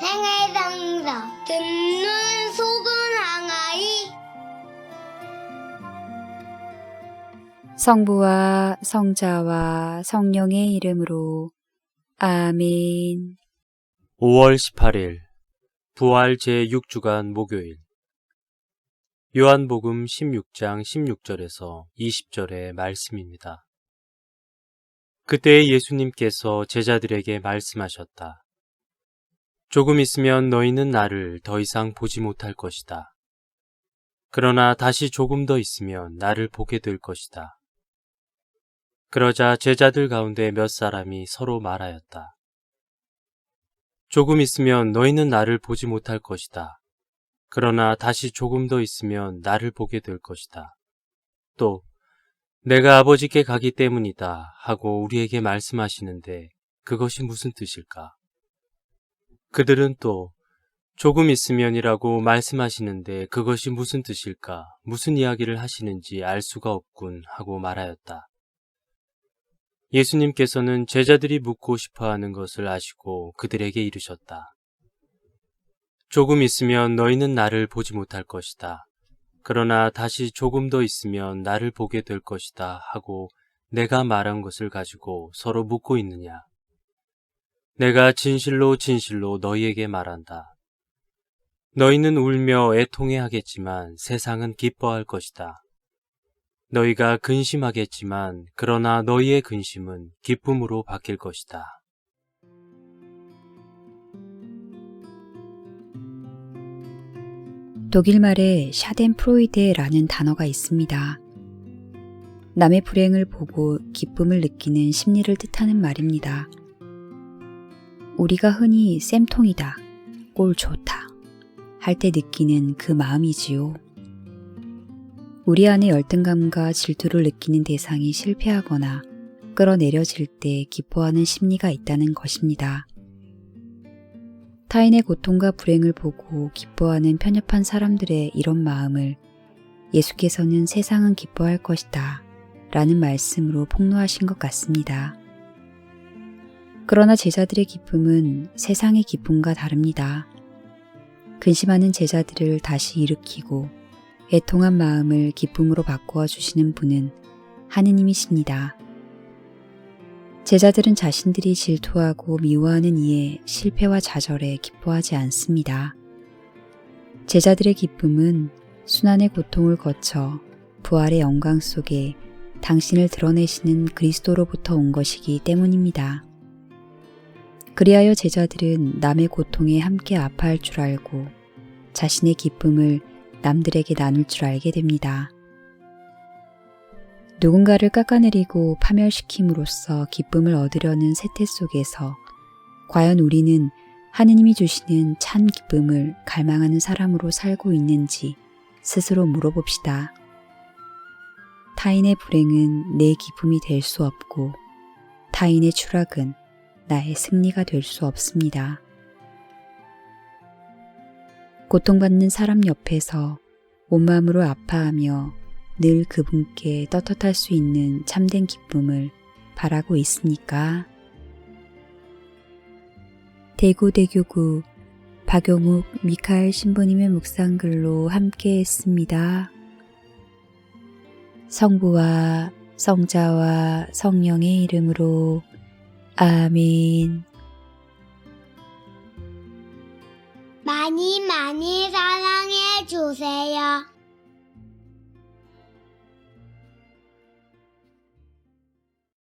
생활상사 듣는 속은 항아리 성부와 성자와 성령의 이름으로 아멘. 5월 18일 부활 제6주간 목요일 요한복음 16장 16절에서 20절의 말씀입니다. 그때 예수님께서 제자들에게 말씀하셨다. 조금 있으면 너희는 나를 더 이상 보지 못할 것이다. 그러나 다시 조금 더 있으면 나를 보게 될 것이다. 그러자 제자들 가운데 몇 사람이 서로 말하였다. 조금 있으면 너희는 나를 보지 못할 것이다. 그러나 다시 조금 더 있으면 나를 보게 될 것이다. 또, 내가 아버지께 가기 때문이다 하고 우리에게 말씀하시는데 그것이 무슨 뜻일까? 그들은 또, 조금 있으면이라고 말씀하시는데 그것이 무슨 뜻일까? 무슨 이야기를 하시는지 알 수가 없군 하고 말하였다. 예수님께서는 제자들이 묻고 싶어 하는 것을 아시고 그들에게 이르셨다. 조금 있으면 너희는 나를 보지 못할 것이다. 그러나 다시 조금 더 있으면 나를 보게 될 것이다 하고 내가 말한 것을 가지고 서로 묻고 있느냐. 내가 진실로 진실로 너희에게 말한다. 너희는 울며 애통해 하겠지만 세상은 기뻐할 것이다. 너희가 근심하겠지만 그러나 너희의 근심은 기쁨으로 바뀔 것이다. 독일 말에 샤덴프로이데라는 단어가 있습니다. 남의 불행을 보고 기쁨을 느끼는 심리를 뜻하는 말입니다. 우리가 흔히 쌤통이다, 꼴 좋다 할 때 느끼는 그 마음이지요. 우리 안에 열등감과 질투를 느끼는 대상이 실패하거나 끌어내려질 때 기뻐하는 심리가 있다는 것입니다. 타인의 고통과 불행을 보고 기뻐하는 편협한 사람들의 이런 마음을 예수께서는 세상은 기뻐할 것이다 라는 말씀으로 폭로하신 것 같습니다. 그러나 제자들의 기쁨은 세상의 기쁨과 다릅니다. 근심하는 제자들을 다시 일으키고 애통한 마음을 기쁨으로 바꾸어 주시는 분은 하느님이십니다. 제자들은 자신들이 질투하고 미워하는 이의 실패와 좌절에 기뻐하지 않습니다. 제자들의 기쁨은 순환의 고통을 거쳐 부활의 영광 속에 당신을 드러내시는 그리스도로부터 온 것이기 때문입니다. 그리하여 제자들은 남의 고통에 함께 아파할 줄 알고 자신의 기쁨을 남들에게 나눌 줄 알게 됩니다. 누군가를 깎아내리고 파멸시킴으로써 기쁨을 얻으려는 세태 속에서 과연 우리는 하느님이 주시는 참 기쁨을 갈망하는 사람으로 살고 있는지 스스로 물어봅시다. 타인의 불행은 내 기쁨이 될 수 없고 타인의 추락은 나의 승리가 될 수 없습니다. 고통받는 사람 옆에서 온 마음으로 아파하며 늘 그분께 떳떳할 수 있는 참된 기쁨을 바라고 있으니까. 대구대교구 박용욱 미카엘 신부님의 묵상글로 함께 했습니다. 성부와 성자와 성령의 이름으로 아멘. 많이 많이 사랑